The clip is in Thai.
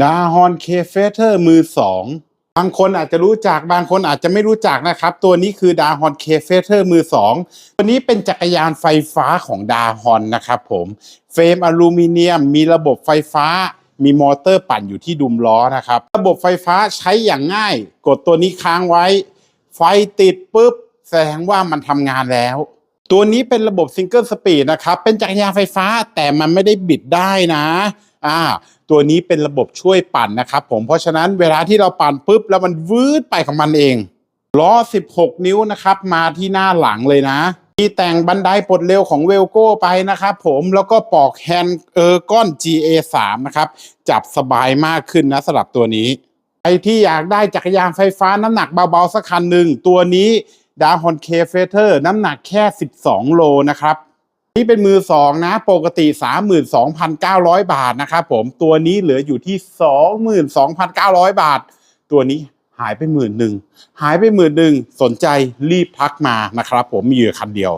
ดาฮอนเคเฟเตอร์มือสองบางคนอาจจะรู้จักบางคนอาจจะไม่รู้จักนะครับ ตัวนี้คือดาฮอนเคเฟเตอร์มือสองตัวนี้เป็นจักรยานไฟฟ้าของดาฮอนนะครับผมเฟรมอลูมิเนียมมีระบบไฟฟ้ามีมอเตอร์ปั่นอยู่ที่ดุมล้อนะครับ ระบบไฟฟ้าใช้อย่างง่าย กดตัวนี้ค้างไว้ ไฟติดปุ๊บ แสดงว่ามันทำงานแล้ว ตัวนี้เป็นระบบซิงเกิลสปีดนะครับ เป็นจักรยานไฟฟ้าแต่มันไม่ได้บิดได้นะ อ่า ตัวนี้เป็นระบบช่วยปั่นนะครับผมเพราะฉะนั้นเวลาที่เราปั่นปุ๊บแล้วมันวืดไปของมันเองล้อ 16 นิ้วนะครับ มาที่หน้าหลังเลยนะมีแต่งบันไดปลดเร็วของเวลโก้ไปนะครับผมแล้วก็ปอกแฮนด์เออร์ก้อน GA3 นะครับ จับสบายมากขึ้นนะสำหรับตัวนี้ใครที่อยากได้จักรยานไฟฟ้าน้ำหนักเบาๆสักคันหนึ่งตัวนี้ดาฮอนเคเฟเตอร์น้ำหนักแค่ 12 โลนะครับ นี่เป็นมือสองนะปกติ 32,900 บาทนะครับผมตัวนี้เหลืออยู่ที่ 22,900 บาท ตัวนี้หายไปหมื่นหนึ่งหายไปหมื่นหนึ่งสนใจรีบทักมานะครับผมมีอยู่คันเดียว